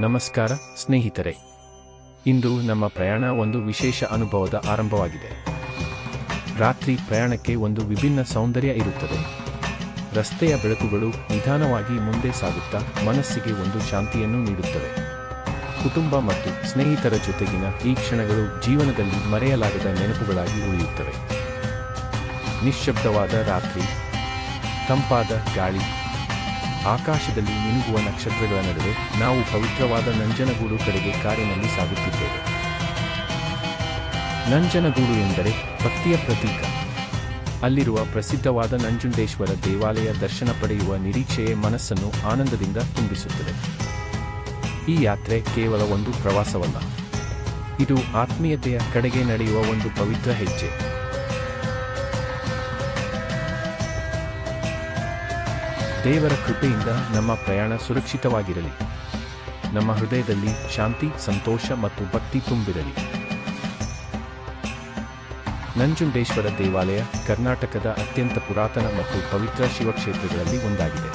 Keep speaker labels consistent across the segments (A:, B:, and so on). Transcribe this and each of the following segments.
A: ನಮಸ್ಕಾರ, ಸ್ನೇಹಿತರೆ. ಇಂದು ನಮ್ಮ ಪ್ರಯಾಣ ಒಂದು ವಿಶೇಷ ಅನುಭವದ ಆರಂಭವಾಗಿದೆ. ರಾತ್ರಿ ಪ್ರಯಾಣಕ್ಕೆ ಒಂದು ವಿಭಿನ್ನ ಸೌಂದರ್ಯ ಇರುತ್ತದೆ. ರಸ್ತೆಯ ಬೆಳಕುಗಳು ನಿಧಾನವಾಗಿ ಮುಂದೆ ಸಾಗುತ್ತಾ ಮನಸ್ಸಿಗೆ ಒಂದು ಶಾಂತಿಯನ್ನು ನೀಡುತ್ತವೆ. ಕುಟುಂಬ ಮತ್ತು ಸ್ನೇಹಿತರ ಜೊತೆಗಿನ ಈ ಕ್ಷಣಗಳು ಜೀವನದಲ್ಲಿ ಮರೆಯಲಾಗದ ನೆನಪುಗಳಾಗಿ ಉಳಿಯುತ್ತವೆ. ನಿಶ್ಶಬ್ದವಾದ ರಾತ್ರಿ, ತಂಪಾದ ಗಾಳಿ ಆಕಾಶದಲ್ಲಿ ಮಿನುಗುವ ನಕ್ಷತ್ರಗಳ ನಡುವೆ ನಾವು ಪವಿತ್ರವಾದ ನಂಜನಗೂಡು ಕಡೆಗೆ ಕಾರಿನಲ್ಲಿ ಸಾಗುತ್ತಿದ್ದೇವೆ. ನಂಜನಗೂಡು ಎಂದರೆ ಭಕ್ತಿಯ ಪ್ರತೀಕ. ಅಲ್ಲಿರುವ ಪ್ರಸಿದ್ಧವಾದ ನಂಜುಂಡೇಶ್ವರ ದೇವಾಲಯ ದರ್ಶನ ಪಡೆಯುವ ನಿರೀಕ್ಷೆಯೇ ಮನಸ್ಸನ್ನು ಆನಂದದಿಂದ ತುಂಬಿಸುತ್ತದೆ. ಈ ಯಾತ್ರೆ ಕೇವಲ ಒಂದು ಪ್ರವಾಸವಲ್ಲ. ಇದು ಆತ್ಮೀಯತೆಯ ಕಡೆಗೆ ನಡೆಯುವ ಒಂದು ಪವಿತ್ರ ಹೆಜ್ಜೆ. ದೇವರ ಕೃಪೆಯಿಂದ ನಮ್ಮ ಪ್ರಯಾಣ ಸುರಕ್ಷಿತವಾಗಿರಲಿ. ನಮ್ಮ ಹೃದಯದಲ್ಲಿ ಶಾಂತಿ, ಸಂತೋಷ ಮತ್ತು ಭಕ್ತಿ ತುಂಬಿರಲಿ. ನಂಜುಂಡೇಶ್ವರ ದೇವಾಲಯ ಕರ್ನಾಟಕದ ಅತ್ಯಂತ ಪುರಾತನ ಮತ್ತು ಪವಿತ್ರ ಶಿವಕ್ಷೇತ್ರಗಳಲ್ಲಿ ಒಂದಾಗಿದೆ.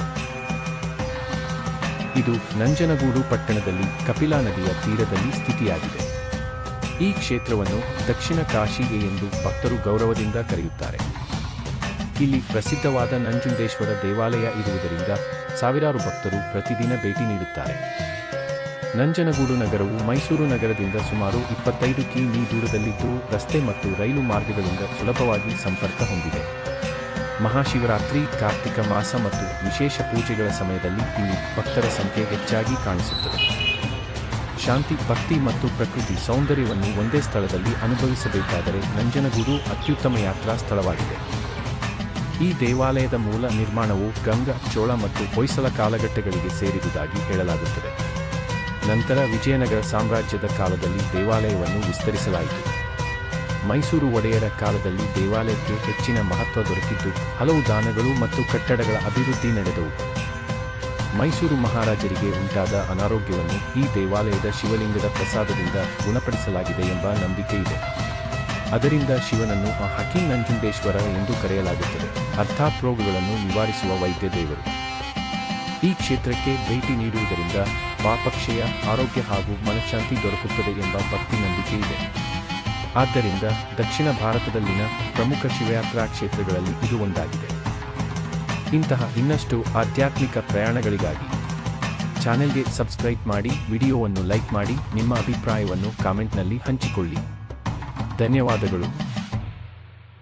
A: ಇದು ನಂಜನಗೂಡು ಪಟ್ಟಣದಲ್ಲಿ ಕಪಿಲಾ ನದಿಯ ತೀರದಲ್ಲಿ ಸ್ಥಿತಿಯಾಗಿದೆ. ಈ ಕ್ಷೇತ್ರವನ್ನು ದಕ್ಷಿಣ ಕಾಶಿಗೆ ಎಂದು ಭಕ್ತರು ಗೌರವದಿಂದ ಕರೆಯುತ್ತಾರೆ. ಇಲ್ಲಿ ಪ್ರಸಿದ್ಧವಾದ ನಂಜುಂಡೇಶ್ವರ ದೇವಾಲಯ ಇರುವುದರಿಂದ ಸಾವಿರಾರು ಭಕ್ತರು ಪ್ರತಿದಿನ ಭೇಟಿ ನೀಡುತ್ತಾರೆ. ನಂಜನಗೂಡು ನಗರವು ಮೈಸೂರು ನಗರದಿಂದ ಸುಮಾರು ಇಪ್ಪತ್ತೈದು ಕಿಮಿ ದೂರದಲ್ಲಿದ್ದು ರಸ್ತೆ ಮತ್ತು ರೈಲು ಮಾರ್ಗಗಳಿಂದ ಸುಲಭವಾಗಿ ಸಂಪರ್ಕ ಹೊಂದಿದೆ. ಮಹಾಶಿವರಾತ್ರಿ, ಕಾರ್ತಿಕ ಮಾಸ ಮತ್ತು ವಿಶೇಷ ಪೂಜೆಗಳ ಸಮಯದಲ್ಲಿ ಇಲ್ಲಿ ಭಕ್ತರ ಸಂಖ್ಯೆ ಹೆಚ್ಚಾಗಿ ಕಾಣಿಸುತ್ತದೆ. ಶಾಂತಿ, ಭಕ್ತಿ ಮತ್ತು ಪ್ರಕೃತಿ ಸೌಂದರ್ಯವನ್ನು ಒಂದೇ ಸ್ಥಳದಲ್ಲಿ ಅನುಭವಿಸಬೇಕಾದರೆ ನಂಜನಗೂಡು ಅತ್ಯುತ್ತಮ ಯಾತ್ರಾ ಸ್ಥಳವಾಗಿದೆ. ಈ ದೇವಾಲಯದ ಮೂಲ ನಿರ್ಮಾಣವು ಗಂಗ, ಚೋಳ ಮತ್ತು ಹೊಯ್ಸಳ ಕಾಲಘಟ್ಟಗಳಿಗೆ ಸೇರಿದುದಾಗಿ ಹೇಳಲಾಗುತ್ತದೆ. ನಂತರ ವಿಜಯನಗರ ಸಾಮ್ರಾಜ್ಯದ ಕಾಲದಲ್ಲಿ ದೇವಾಲಯವನ್ನು ವಿಸ್ತರಿಸಲಾಯಿತು. ಮೈಸೂರು ಒಡೆಯರ ಕಾಲದಲ್ಲಿ ದೇವಾಲಯಕ್ಕೆ ಹೆಚ್ಚಿನ ಮಹತ್ವ ದೊರಕಿದ್ದು, ಹಲವು ದಾನಗಳು ಮತ್ತು ಕಟ್ಟಡಗಳ ಅಭಿವೃದ್ಧಿ ನಡೆದವು. ಮೈಸೂರು ಮಹಾರಾಜರಿಗೆ ಉಂಟಾದ ಅನಾರೋಗ್ಯವನ್ನು ಈ ದೇವಾಲಯದ ಶಿವಲಿಂಗದ ಪ್ರಸಾದದಿಂದ ಗುಣಪಡಿಸಲಾಗಿದೆ ಎಂಬ ನಂಬಿಕೆ ಇದೆ ಅದರಿಂದ ಶಿವನನ್ನು ಹಕಿ ನಂಜುಂಡೇಶ್ವರ ಎಂದು ಕರೆಯಲಾಗುತ್ತದೆ. ಅರ್ಥಾತ್ ರೋಗಗಳನ್ನು ನಿವಾರಿಸುವ ವೈದ್ಯ ದೇವರು. ಈ ಕ್ಷೇತ್ರಕ್ಕೆ ಭೇಟಿ ನೀಡುವುದರಿಂದ ಪಾಪಕ್ಷಯ, ಆರೋಗ್ಯ ಹಾಗೂ ಮನಃಶಾಂತಿ ದೊರಕುತ್ತದೆ ಎಂಬ ಭಕ್ತಿ ನಂಬಿಕೆ ಇದೆ. ಆದ್ದರಿಂದ ದಕ್ಷಿಣ ಭಾರತದಲ್ಲಿನ ಪ್ರಮುಖ ಶಿವಯಾತ್ರಾ ಕ್ಷೇತ್ರಗಳಲ್ಲಿ ಇದು ಒಂದಾಗಿದೆ. ಇಂತಹ ಇನ್ನಷ್ಟು ಆಧ್ಯಾತ್ಮಿಕ ಪ್ರಯಾಣಗಳಿಗಾಗಿ ಚಾನೆಲ್ಗೆ ಸಬ್ಸ್ಕ್ರೈಬ್ ಮಾಡಿ, ವಿಡಿಯೋವನ್ನು ಲೈಕ್ ಮಾಡಿ, ನಿಮ್ಮ ಅಭಿಪ್ರಾಯವನ್ನು ಕಾಮೆಂಟ್ನಲ್ಲಿ ಹಂಚಿಕೊಳ್ಳಿ. ಧನ್ಯವಾದಗಳು.